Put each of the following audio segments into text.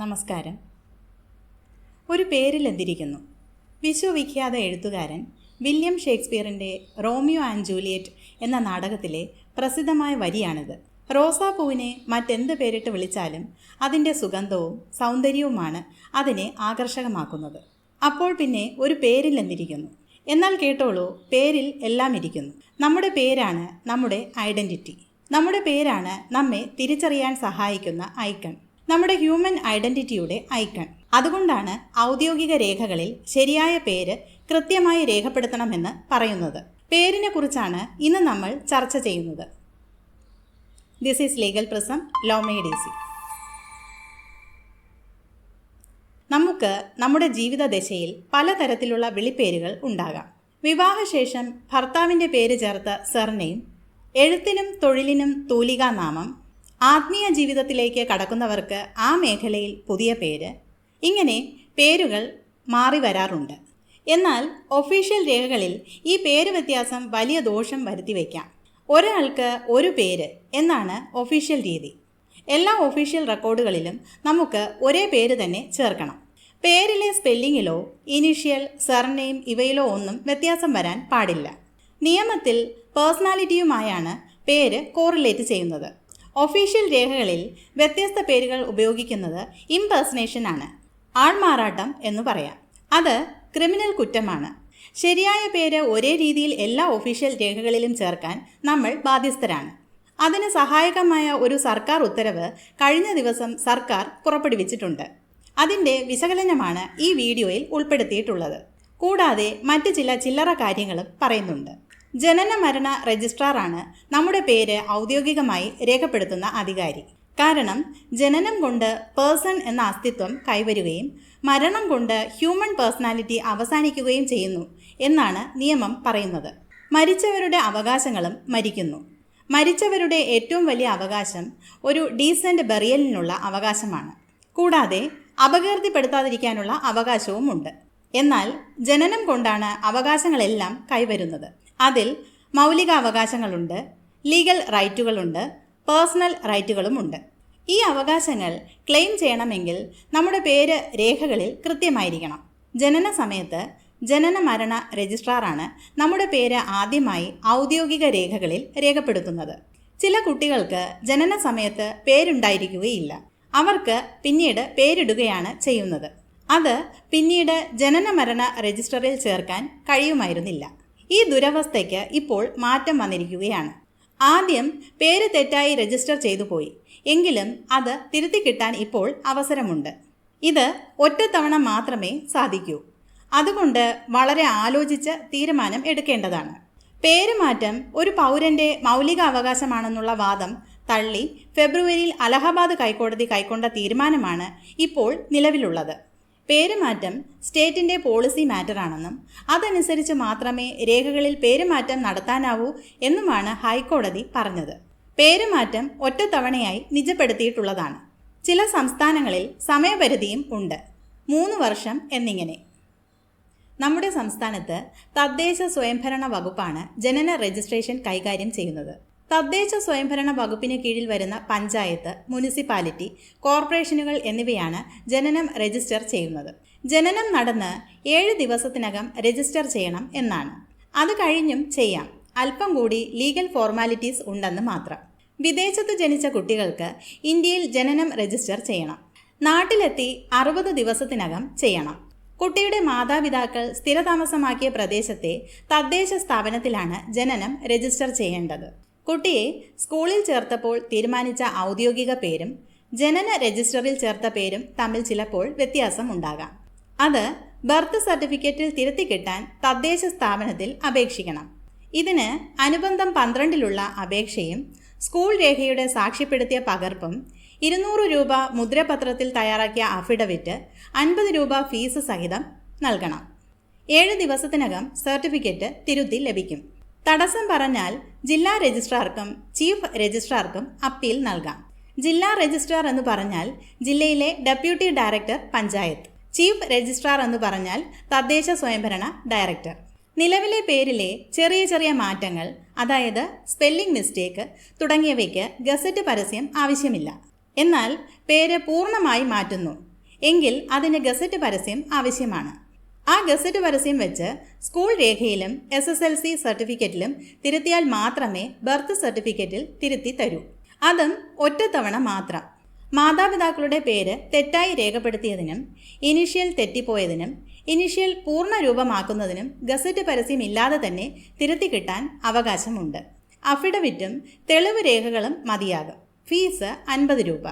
നമസ്കാരം. ഒരു പേരിൽ എന്തിരിക്കുന്നു? വിശ്വവിഖ്യാത എഴുത്തുകാരൻ വില്യം ഷേക്സ്പിയറിന്റെ റോമിയോ ആൻഡ് ജൂലിയറ്റ് എന്ന നാടകത്തിലെ പ്രസിദ്ധമായ വരിയാണിത്. റോസാപ്പൂവിനെ മറ്റെന്ത് പേരിട്ട് വിളിച്ചാലും അതിന്റെ സുഗന്ധവും സൗന്ദര്യവുമാണ് അതിനെ ആകർഷകമാക്കുന്നത്. അപ്പോൾ പിന്നെ ഒരു പേരിൽ എന്തിരിക്കുന്നു? എന്നാൽ കേട്ടോളൂ പേരിൽ എല്ലാം ഇരിക്കുന്നു. നമ്മുടെ പേരാണ് നമ്മുടെ ഐഡന്റിറ്റി. നമ്മുടെ പേരാണ് നമ്മെ തിരിച്ചറിയാൻ സഹായിക്കുന്ന ഐക്കൺ. നമ്മുടെ ഹ്യൂമൻ ഐഡന്റിറ്റിയുടെ ഐക്കൺ അതുകൊണ്ടാണ് ഔദ്യോഗിക രേഖകളിൽ ശരിയായ പേര് കൃത്യമായി രേഖപ്പെടുത്തണമെന്ന് പറയുന്നത്. പേരിനെ കുറിച്ചാണ് ഇന്ന് നമ്മൾ ചർച്ച ചെയ്യുന്നത്. ദിസ് ഈസ് ലീഗൽ പ്രസം ലോമേഡീസി നമുക്ക് നമ്മുടെ ജീവിത ദശയിൽ പലതരത്തിലുള്ള വിളിപ്പേരുകൾ ഉണ്ടാകാം. വിവാഹശേഷം ഭർത്താവിന്റെ പേര് ചേർത്ത സർനെയിം എഴുത്തിനും തൊഴിലിനും തൂലികാനാമം ആത്മീയ ജീവിതത്തിലേക്ക് കടക്കുന്നവർക്ക് ആ മേഖലയിൽ പുതിയ പേര് ഇങ്ങനെ പേരുകൾ മാറി വരാറുണ്ട്. എന്നാൽ ഒഫീഷ്യൽ രേഖകളിൽ ഈ പേര് വ്യത്യാസം വലിയ ദോഷം വരുത്തി വയ്ക്കാം. ഒരാൾക്ക് ഒരു പേര് എന്നാണ് ഒഫീഷ്യൽ രീതി. എല്ലാ ഒഫീഷ്യൽ റെക്കോർഡുകളിലും നമുക്ക് ഒരേ പേര് തന്നെ ചേർക്കണം. പേരിലെ സ്പെല്ലിങ്ങിലോ ഇനീഷ്യൽ സർനെയിം ഇവയിലോ ഒന്നും വ്യത്യാസം വരാൻ പാടില്ല. നിയമത്തിൽ പേഴ്സണാലിറ്റിയുമായാണ് പേര് കോറിലേറ്റ് ചെയ്യുന്നത്. ഒഫീഷ്യൽ രേഖകളിൽ വ്യത്യസ്ത പേരുകൾ ഉപയോഗിക്കുന്നത് ഇംപേഴ്സണേഷൻ ആണ്. ആൾമാറാട്ടം എന്ന് പറയാം. അത് ക്രിമിനൽ കുറ്റമാണ്. ശരിയായ പേര് ഒരേ രീതിയിൽ എല്ലാ ഒഫീഷ്യൽ രേഖകളിലും ചേർക്കാൻ നമ്മൾ ബാധ്യസ്ഥരാണ്. അതിന് സഹായകമായ ഒരു സർക്കാർ ഉത്തരവ് കഴിഞ്ഞ ദിവസം സർക്കാർ പുറപ്പെടുവിച്ചിട്ടുണ്ട്. അതിന്റെ വിശകലനമാണ് ഈ വീഡിയോയിൽ ഉൾപ്പെടുത്തിയിട്ടുള്ളത്. കൂടാതെ മറ്റ് ചില ചില്ലറ കാര്യങ്ങളും പറയുന്നുണ്ട്. ജനന മരണ രജിസ്ട്രാറാണ് നമ്മുടെ പേര് ഔദ്യോഗികമായി രേഖപ്പെടുത്തുന്ന അധികാരി. കാരണം ജനനം കൊണ്ട് പേഴ്സൺ എന്ന അസ്തിത്വം കൈവരുകയും മരണം കൊണ്ട് ഹ്യൂമൻ പേഴ്സണാലിറ്റി അവസാനിക്കുകയും ചെയ്യുന്നു എന്നാണ് നിയമം പറയുന്നത്. മരിച്ചവരുടെ അവകാശങ്ങളും മരിക്കുന്നു. മരിച്ചവരുടെ ഏറ്റവും വലിയ അവകാശം ഒരു ഡീസന്റ് ബെറിയലിനുള്ള അവകാശമാണ്. കൂടാതെ അപകീർത്തിപ്പെടുത്താതിരിക്കാനുള്ള അവകാശവുമുണ്ട്. എന്നാൽ ജനനം കൊണ്ടാണ് അവകാശങ്ങളെല്ലാം കൈവരുന്നത്. അതിൽ മൗലികാവകാശങ്ങളുണ്ട് ലീഗൽ റൈറ്റുകളുണ്ട് പേഴ്സണൽ റൈറ്റുകളുമുണ്ട്. ഈ അവകാശങ്ങൾ ക്ലെയിം ചെയ്യണമെങ്കിൽ നമ്മുടെ പേര് രേഖകളിൽ കൃത്യമായിരിക്കണം. ജനന സമയത്ത് ജനന മരണ രജിസ്ട്രാറാണ് നമ്മുടെ പേര് ആദ്യമായി ഔദ്യോഗിക രേഖകളിൽ രേഖപ്പെടുത്തുന്നത്. ചില കുട്ടികൾക്ക് ജനന സമയത്ത് പേരുണ്ടായിരിക്കുകയില്ല. അവർക്ക് പിന്നീട് പേരിടുകയാണ് ചെയ്യുന്നത്. അത് പിന്നീട് ജനന മരണ രജിസ്റ്ററിൽ ചേർക്കാൻ കഴിയുമായിരുന്നില്ല. ഈ ദുരവസ്ഥയ്ക്ക് ഇപ്പോൾ മാറ്റം വന്നിരിക്കുകയാണ്. ആദ്യം പേര് തെറ്റായി രജിസ്റ്റർ ചെയ്തു പോയി. എങ്കിലും അത് തിരുത്തി കിട്ടാൻ ഇപ്പോൾ അവസരമുണ്ട്. ഇത് ഒറ്റത്തവണ മാത്രമേ സാധിക്കൂ. അതുകൊണ്ട് വളരെ ആലോചിച്ച് തീരുമാനം എടുക്കേണ്ടതാണ്. പേരുമാറ്റം ഒരു പൗരന്റെ മൗലിക അവകാശമാണെന്നുള്ള വാദം തള്ളി ഫെബ്രുവരിയിൽ അലഹബാദ് ഹൈക്കോടതി കൈക്കൊണ്ട തീരുമാനമാണ് ഇപ്പോൾ നിലവിലുള്ളത്. പേരുമാറ്റം സ്റ്റേറ്റിന്റെ പോളിസി മാറ്ററാണെന്നും അതനുസരിച്ച് മാത്രമേ രേഖകളിൽ പേരുമാറ്റം നടത്താനാവൂ എന്നുമാണ് ഹൈക്കോടതി പറഞ്ഞത്. പേരുമാറ്റം ഒറ്റത്തവണയായി നിജപ്പെടുത്തിയിട്ടുള്ളതാണ്. ചില സംസ്ഥാനങ്ങളിൽ സമയപരിധിയും ഉണ്ട്. മൂന്ന് വർഷം എന്നിങ്ങനെ. നമ്മുടെ സംസ്ഥാനത്ത് തദ്ദേശ സ്വയംഭരണ വകുപ്പാണ് ജനന രജിസ്ട്രേഷൻ കൈകാര്യം ചെയ്യുന്നത്. തദ്ദേശ സ്വയംഭരണ വകുപ്പിന് കീഴിൽ വരുന്ന പഞ്ചായത്ത് മുനിസിപ്പാലിറ്റി കോർപ്പറേഷനുകൾ എന്നിവയാണ് ജനനം രജിസ്റ്റർ ചെയ്യുന്നത്. ജനനം നടന്ന് ഏഴ് ദിവസത്തിനകം രജിസ്റ്റർ ചെയ്യണം എന്നാണ്. അത് കഴിഞ്ഞും ചെയ്യാം. അല്പം കൂടി ലീഗൽ ഫോർമാലിറ്റീസ് ഉണ്ടെന്ന് മാത്രം. വിദേശത്ത് ജനിച്ച കുട്ടികൾക്ക് ഇന്ത്യയിൽ ജനനം രജിസ്റ്റർ ചെയ്യണം. നാട്ടിലെത്തി അറുപത് ദിവസത്തിനകം ചെയ്യണം. കുട്ടിയുടെ മാതാപിതാക്കൾ സ്ഥിരതാമസമാക്കിയ പ്രദേശത്തെ തദ്ദേശ സ്ഥാപനത്തിലാണ് ജനനം രജിസ്റ്റർ ചെയ്യേണ്ടത്. കുട്ടിയെ സ്കൂളിൽ ചേർത്തപ്പോൾ തീരുമാനിച്ച ഔദ്യോഗിക പേരും ജനന രജിസ്റ്ററിൽ ചേർത്ത പേരും തമ്മിൽ ചിലപ്പോൾ വ്യത്യാസം ഉണ്ടാകാം. അത് ബർത്ത് സർട്ടിഫിക്കറ്റിൽ തിരുത്തി കിട്ടാൻ തദ്ദേശ സ്ഥാപനത്തിൽ അപേക്ഷിക്കണം. ഇതിന് അനുബന്ധം പന്ത്രണ്ടിലുള്ള അപേക്ഷയും സ്കൂൾ രേഖയുടെ സാക്ഷ്യപ്പെടുത്തിയ പകർപ്പും ഇരുന്നൂറ് രൂപ മുദ്രപത്രത്തിൽ തയ്യാറാക്കിയ അഫിഡവിറ്റ് അൻപത് രൂപ ഫീസ് സഹിതം നൽകണം. ഏഴ് ദിവസത്തിനകം സർട്ടിഫിക്കറ്റ് തിരുത്തി ലഭിക്കും. തടസ്സം പറഞ്ഞാൽ ജില്ലാ രജിസ്ട്രാർക്കും ചീഫ് രജിസ്ട്രാർക്കും അപ്പീൽ നൽകാം. ജില്ലാ രജിസ്ട്രാർ എന്ന് പറഞ്ഞാൽ ജില്ലയിലെ deputy director panchayat. Chief registrar എന്ന് പറഞ്ഞാൽ തദ്ദേശ സ്വയംഭരണ ഡയറക്ടർ. നിലവിലെ പേരിലെ ചെറിയ ചെറിയ മാറ്റങ്ങൾ അതായത് സ്പെല്ലിംഗ് മിസ്റ്റേക്ക് തുടങ്ങിയവയ്ക്ക് ഗസറ്റ് പരസ്യം ആവശ്യമില്ല. എന്നാൽ പേര് പൂർണമായി മാറ്റുന്നു. എങ്കിൽ അതിന് ഗസറ്റ് പരസ്യം ആവശ്യമാണ്. ആ ഗസറ്റ് പരസ്യം വെച്ച് സ്കൂൾ രേഖയിലും എസ് എസ് എൽ സി സർട്ടിഫിക്കറ്റിലും തിരുത്തിയാൽ മാത്രമേ ബർത്ത് സർട്ടിഫിക്കറ്റിൽ തിരുത്തി തരൂ. അതും ഒറ്റത്തവണ മാത്രം. മാതാപിതാക്കളുടെ പേര് തെറ്റായി രേഖപ്പെടുത്തിയതിനും ഇനിഷ്യൽ തെറ്റിപ്പോയതിനും ഇനിഷ്യൽ പൂർണ രൂപമാക്കുന്നതിനും ഗസറ്റ് പരസ്യമില്ലാതെ തന്നെ തിരുത്തി കിട്ടാൻ അവകാശമുണ്ട്. അഫിഡവിറ്റും തെളിവ് രേഖകളും മതിയാകും. ഫീസ് അൻപത് രൂപ.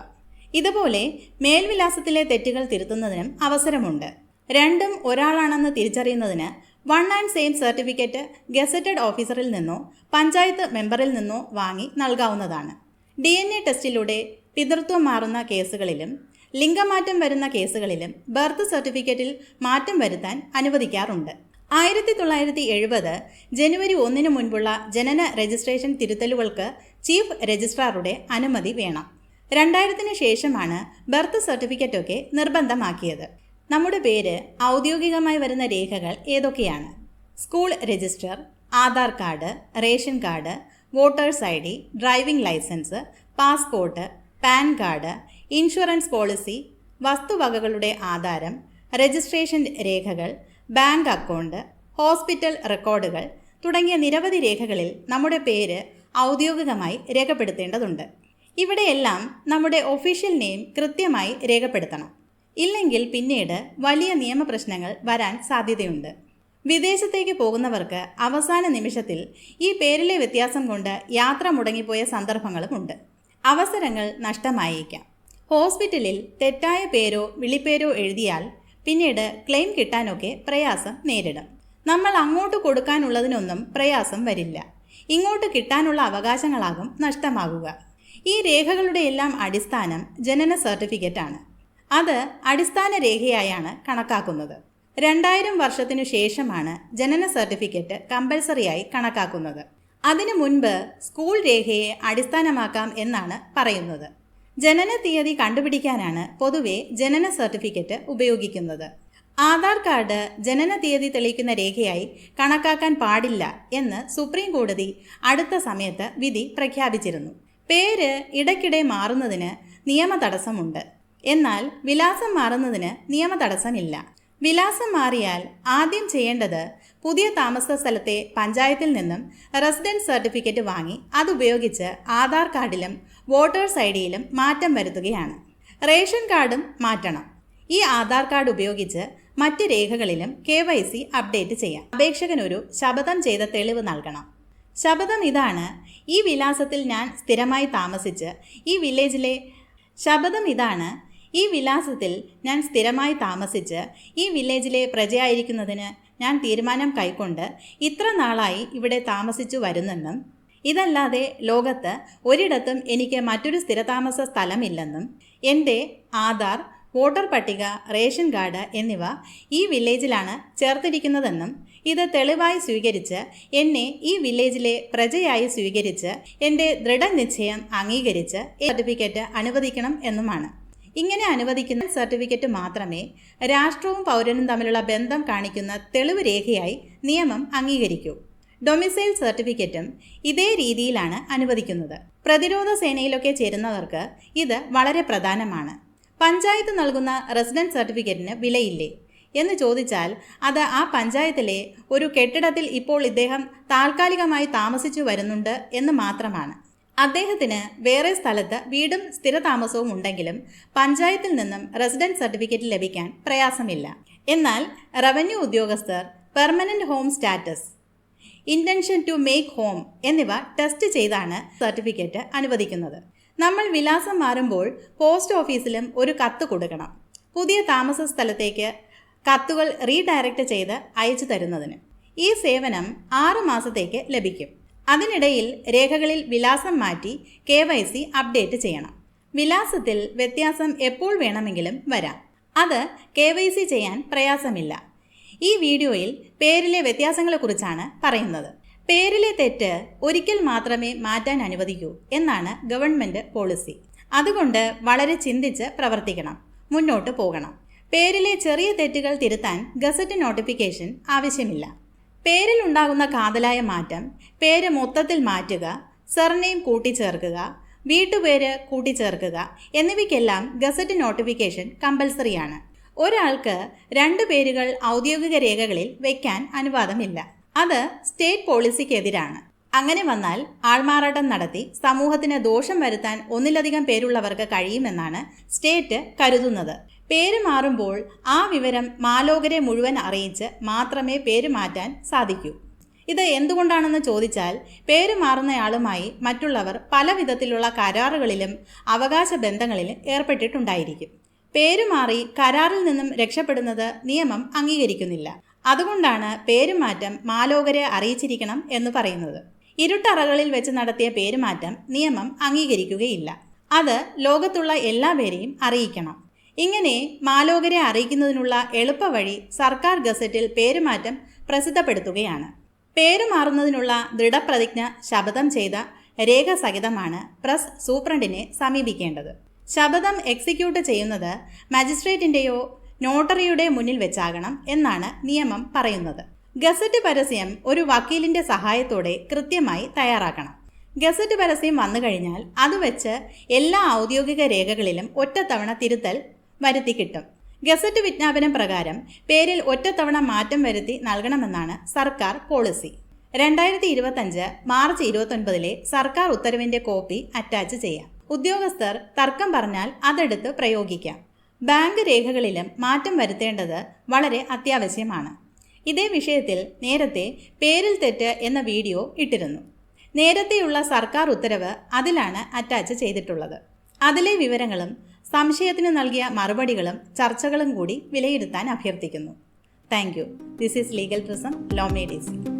ഇതുപോലെ മേൽവിലാസത്തിലെ തെറ്റുകൾ തിരുത്തുന്നതിനും അവസരമുണ്ട്. രണ്ടും ഒരാളാണെന്ന് തിരിച്ചറിയുന്നതിന് one and same certificate gazetted ഓഫീസറിൽ നിന്നോ പഞ്ചായത്ത് മെമ്പറിൽ നിന്നോ വാങ്ങി നൽകാവുന്നതാണ്. ഡി എൻ എ ടെസ്റ്റിലൂടെ പിതൃത്വം മാറുന്ന കേസുകളിലും ലിംഗമാറ്റം വരുന്ന കേസുകളിലും ബർത്ത് സർട്ടിഫിക്കറ്റിൽ മാറ്റം വരുത്താൻ അനുവദിക്കാറുണ്ട്. ആയിരത്തി തൊള്ളായിരത്തി എഴുപത് ജനുവരി ഒന്നിനു മുൻപുള്ള ജനന രജിസ്ട്രേഷൻ തിരുത്തലുകൾക്ക് ചീഫ് രജിസ്ട്രാറുടെ അനുമതി വേണം. രണ്ടായിരത്തിന് ശേഷമാണ് ബർത്ത് സർട്ടിഫിക്കറ്റൊക്കെ നിർബന്ധമാക്കിയത്. നമ്മുടെ പേര് ഔദ്യോഗികമായി വരുന്ന രേഖകൾ ഏതൊക്കെയാണ്? School register Aadhaar card ration card voters I D driving licence passport PAN card insurance policy വസ്തുവകകളുടെ ആധാരം രജിസ്ട്രേഷൻ രേഖകൾ ബാങ്ക് അക്കൗണ്ട് ഹോസ്പിറ്റൽ റെക്കോർഡുകൾ തുടങ്ങിയ നിരവധി രേഖകളിൽ നമ്മുടെ പേര് ഔദ്യോഗികമായി രേഖപ്പെടുത്തേണ്ടതുണ്ട്. ഇവിടെയെല്ലാം നമ്മുടെ ഒഫീഷ്യൽ നെയിം കൃത്യമായി രേഖപ്പെടുത്തണം. ഇല്ലെങ്കിൽ പിന്നീട് വലിയ നിയമപ്രശ്നങ്ങൾ വരാൻ സാധ്യതയുണ്ട്. വിദേശത്തേക്ക് പോകുന്നവർക്ക് അവസാന നിമിഷത്തിൽ ഈ പേരിലെ വ്യത്യാസം കൊണ്ട് യാത്ര മുടങ്ങിപ്പോയ സന്ദർഭങ്ങളുമുണ്ട് അവസരങ്ങൾ നഷ്ടമായേക്കാം. ഹോസ്പിറ്റലിൽ തെറ്റായ പേരോ വിളിപ്പേരോ എഴുതിയാൽ പിന്നീട് ക്ലെയിം കിട്ടാനൊക്കെ പ്രയാസം നേരിടും. നമ്മൾ അങ്ങോട്ട് കൊടുക്കാനുള്ളതിനൊന്നും പ്രയാസം വരില്ല. ഇങ്ങോട്ട് കിട്ടാനുള്ള അവകാശങ്ങളാകും നഷ്ടമാകുക. ഈ രേഖകളുടെ എല്ലാം അടിസ്ഥാനം ജനന സർട്ടിഫിക്കറ്റാണ്. അത് അടിസ്ഥാന രേഖയായാണ് കണക്കാക്കുന്നത്. രണ്ടായിരം വർഷത്തിനു ശേഷമാണ് ജനന സർട്ടിഫിക്കറ്റ് കമ്പൽസറിയായി കണക്കാക്കുന്നത്. അതിനു മുൻപ് സ്കൂൾ രേഖയെ അടിസ്ഥാനമാക്കാം എന്നാണ് പറയുന്നത്. ജനന തീയതി കണ്ടുപിടിക്കാനാണ് പൊതുവെ ജനന സർട്ടിഫിക്കറ്റ് ഉപയോഗിക്കുന്നത്. ആധാർ കാർഡ് ജനന തീയതി തെളിയിക്കുന്ന രേഖയായി കണക്കാക്കാൻ പാടില്ല എന്ന് സുപ്രീം കോടതി അടുത്ത സമയത്ത് വിധി പ്രഖ്യാപിച്ചിരുന്നു. പേര് ഇടയ്ക്കിടെ മാറുന്നതിന് നിയമ തടസ്സമുണ്ട് എന്നാൽ വിലാസം മാറുന്നതിന് നിയമ തടസ്സമില്ല വിലാസം മാറിയാൽ ആദ്യം ചെയ്യേണ്ടത് പുതിയ താമസ സ്ഥലത്തെ പഞ്ചായത്തിൽ നിന്നും റെസിഡൻസ് സർട്ടിഫിക്കറ്റ് വാങ്ങി അതുപയോഗിച്ച് ആധാർ കാർഡിലും വോട്ടേഴ്സ് ഐ ഡിയിലും മാറ്റം വരുത്തുകയാണ്. റേഷൻ കാർഡും മാറ്റണം. ഈ ആധാർ കാർഡ് ഉപയോഗിച്ച് മറ്റ് രേഖകളിലും കെ വൈ സി അപ്ഡേറ്റ് ചെയ്യാം. അപേക്ഷകനൊരു ശപഥം ചെയ്ത തെളിവ് നൽകണം. ശപഥം ഇതാണ്. ഈ വിലാസത്തിൽ ഞാൻ സ്ഥിരമായി താമസിച്ച് ഈ വില്ലേജിലെ ശപഥം ഇതാണ് ഈ വിലാസത്തിൽ ഞാൻ സ്ഥിരമായി താമസിച്ച് ഈ വില്ലേജിലെ പ്രജയായിരിക്കുന്നതിന് ഞാൻ തീരുമാനം കൈക്കൊണ്ട് ഇത്ര നാളായി ഇവിടെ താമസിച്ചു വരുന്നെന്നും ഇതല്ലാതെ ലോകത്ത് ഒരിടത്തും എനിക്ക് മറ്റൊരു സ്ഥിരതാമസ സ്ഥലമില്ലെന്നും എന്റെ ആധാർ വോട്ടർ പട്ടിക റേഷൻ കാർഡ് എന്നിവ ഈ വില്ലേജിലാണ് ചേർത്തിരിക്കുന്നതെന്നും ഇത് തെളിവായി സ്വീകരിച്ച് എന്നെ ഈ വില്ലേജിലെ പ്രജയായി സ്വീകരിച്ച് എന്റെ ദൃഢനിശ്ചയം അംഗീകരിച്ച് സർട്ടിഫിക്കറ്റ് അനുവദിക്കണം എന്നുമാണ്. ഇങ്ങനെ അനുവദിക്കുന്ന സർട്ടിഫിക്കറ്റ് മാത്രമേ രാഷ്ട്രവും പൗരനും തമ്മിലുള്ള ബന്ധം കാണിക്കുന്ന തെളിവ് രേഖയായി നിയമം അംഗീകരിക്കൂ. ഡൊമിസൈൽ സർട്ടിഫിക്കറ്റും ഇതേ രീതിയിലാണ് അനുവദിക്കുന്നത്. പ്രതിരോധ സേനയിലൊക്കെ ചേരുന്നവർക്ക് ഇത് വളരെ പ്രധാനമാണ്. പഞ്ചായത്ത് നൽകുന്ന റെസിഡൻസ് സർട്ടിഫിക്കറ്റിന് വിലയില്ലേ? എന്ന് ചോദിച്ചാൽ അത് ആ പഞ്ചായത്തിലെ ഒരു കെട്ടിടത്തിൽ ഇപ്പോൾ ഇദ്ദേഹം താൽക്കാലികമായി താമസിച്ചു വരുന്നുണ്ട് എന്ന് മാത്രമാണ്. അദ്ദേഹത്തിന് വേറെ സ്ഥലത്ത് വീടും സ്ഥിരതാമസവും ഉണ്ടെങ്കിലും പഞ്ചായത്തിൽ നിന്നും റെസിഡൻസ് സർട്ടിഫിക്കറ്റ് ലഭിക്കാൻ പ്രയാസമില്ല. എന്നാൽ റവന്യൂ ഉദ്യോഗസ്ഥർ permanent home status intention to make home എന്നിവ ടെസ്റ്റ് ചെയ്താണ് സർട്ടിഫിക്കറ്റ് അനുവദിക്കുന്നത്. നമ്മൾ വിലാസം മാറുമ്പോൾ പോസ്റ്റ് ഓഫീസിലും ഒരു കത്ത് കൊടുക്കണം. പുതിയ താമസ സ്ഥലത്തേക്ക് കത്തുകൾ റീഡയറക്റ്റ് ചെയ്ത് അയച്ചു തരുന്നതിന്. ഈ സേവനം ആറ് മാസത്തേക്ക് ലഭിക്കും. അതിനിടയിൽ രേഖകളിൽ വിലാസം മാറ്റി കെ വൈ സി അപ്ഡേറ്റ് ചെയ്യണം. വിലാസത്തിൽ വ്യത്യാസം എപ്പോൾ വേണമെങ്കിലും വരാം. അത് കെ വൈ സി ചെയ്യാൻ പ്രയാസമില്ല. ഈ വീഡിയോയിൽ പേരിലെ വ്യത്യാസങ്ങളെക്കുറിച്ചാണ് പറയുന്നത്. പേരിലെ തെറ്റ് ഒരിക്കൽ മാത്രമേ മാറ്റാൻ അനുവദിക്കൂ എന്നാണ് ഗവൺമെന്റ് പോളിസി. അതുകൊണ്ട് വളരെ ചിന്തിച്ച് പ്രവർത്തിക്കണം. മുന്നോട്ട് പോകണം. പേരിലെ ചെറിയ തെറ്റുകൾ തിരുത്താൻ ഗസറ്റ് നോട്ടിഫിക്കേഷൻ ആവശ്യമില്ല. പേരിൽ ഉണ്ടാകുന്ന കാതലായ മാറ്റം പേര് മൊത്തത്തിൽ മാറ്റുക സർനെയിം കൂട്ടിച്ചേർക്കുക വീട്ടുപേര് കൂട്ടിച്ചേർക്കുക എന്നിവയ്ക്കെല്ലാം ഗസറ്റ് നോട്ടിഫിക്കേഷൻ കമ്പൽസറിയാണ്. ഒരാൾക്ക് രണ്ട് പേരുകൾ ഔദ്യോഗിക രേഖകളിൽ വയ്ക്കാൻ അനുവാദമില്ല. അത് സ്റ്റേറ്റ് പോളിസിക്കെതിരാണ്. അങ്ങനെ വന്നാൽ ആൾമാറാട്ടം നടത്തി സമൂഹത്തിന് ദോഷം വരുത്താൻ ഒന്നിലധികം പേരുള്ളവർക്ക് കഴിയുമെന്നാണ് സ്റ്റേറ്റ് കരുതുന്നത്. പേര് മാറുമ്പോൾ ആ വിവരം മാലോകരെ മുഴുവൻ അറിയിച്ച് മാത്രമേ പേര് മാറ്റാൻ സാധിക്കൂ. ഇത് എന്തുകൊണ്ടാണെന്ന് ചോദിച്ചാൽ പേര് മാറുന്നയാളുമായി മറ്റുള്ളവർ പല വിധത്തിലുള്ള കരാറുകളിലും അവകാശ ബന്ധങ്ങളിലും ഏർപ്പെട്ടിട്ടുണ്ടായിരിക്കും. പേര് മാറി കരാറിൽ നിന്നും രക്ഷപ്പെടുന്നത് നിയമം അംഗീകരിക്കുന്നില്ല. അതുകൊണ്ടാണ് പേരുമാറ്റം മാലോകരെ അറിയിച്ചിരിക്കണം എന്ന് പറയുന്നത്. ഇരുട്ടറകളിൽ വെച്ച് നടത്തിയ പേരുമാറ്റം നിയമം അംഗീകരിക്കുകയില്ല. അത് ലോകത്തുള്ള എല്ലാവരെയും അറിയിക്കണം. ഇങ്ങനെ മാലോകരെ അറിയിക്കുന്നതിനുള്ള എളുപ്പവഴി സർക്കാർ ഗസറ്റിൽ പേരുമാറ്റം പ്രസിദ്ധപ്പെടുത്തുകയാണ്. പേരുമാറുന്നതിനുള്ള ദൃഢപ്രതിജ്ഞ ശപഥം ചെയ്ത രേഖ സഹിതമാണ് പ്രസ് സൂപ്രണ്ടിനെ സമീപിക്കേണ്ടത്. ശപഥം എക്സിക്യൂട്ട് ചെയ്യുന്നത് മജിസ്ട്രേറ്റിന്റെയോ നോട്ടറിയുടെ മുന്നിൽ വെച്ചാകണം എന്നാണ് നിയമം പറയുന്നത്. ഗസറ്റ് പരസ്യം ഒരു വക്കീലിന്റെ സഹായത്തോടെ കൃത്യമായി തയ്യാറാക്കണം. ഗസറ്റ് പരസ്യം വന്നു കഴിഞ്ഞാൽ അത് വെച്ച് എല്ലാ ഔദ്യോഗിക രേഖകളിലും ഒറ്റത്തവണ തിരുത്തൽ വരുത്തി കിട്ടും. ഗസറ്റ് വിജ്ഞാപനം പ്രകാരം പേരിൽ ഒറ്റത്തവണ മാറ്റം വരുത്തി നൽകണമെന്നാണ് സർക്കാർ പോളിസി. രണ്ടായിരത്തി ഇരുപത്തഞ്ച് മാർച്ച് ഇരുപത്തൊൻപതിലെ സർക്കാർ ഉത്തരവിന്റെ കോപ്പി അറ്റാച്ച് ചെയ്യാം. ഉദ്യോഗസ്ഥർ തർക്കം പറഞ്ഞാൽ അതെടുത്ത് പ്രയോഗിക്കാം. ബാങ്ക് രേഖകളിലും മാറ്റം വരുത്തേണ്ടത് വളരെ അത്യാവശ്യമാണ്. ഇതേ വിഷയത്തിൽ നേരത്തെ പേരിൽ തെറ്റ് എന്ന വീഡിയോ ഇട്ടിരുന്നു. നേരത്തെയുള്ള സർക്കാർ ഉത്തരവ് അതിലാണ് അറ്റാച്ച് ചെയ്തിട്ടുള്ളത്. അതിലെ വിവരങ്ങളും സംശയത്തിന് നൽകിയ മറുപടികളും ചർച്ചകളും കൂടി വിലയിരുത്താൻ അഭ്യർത്ഥിക്കുന്നു. Thank you this is legal prism law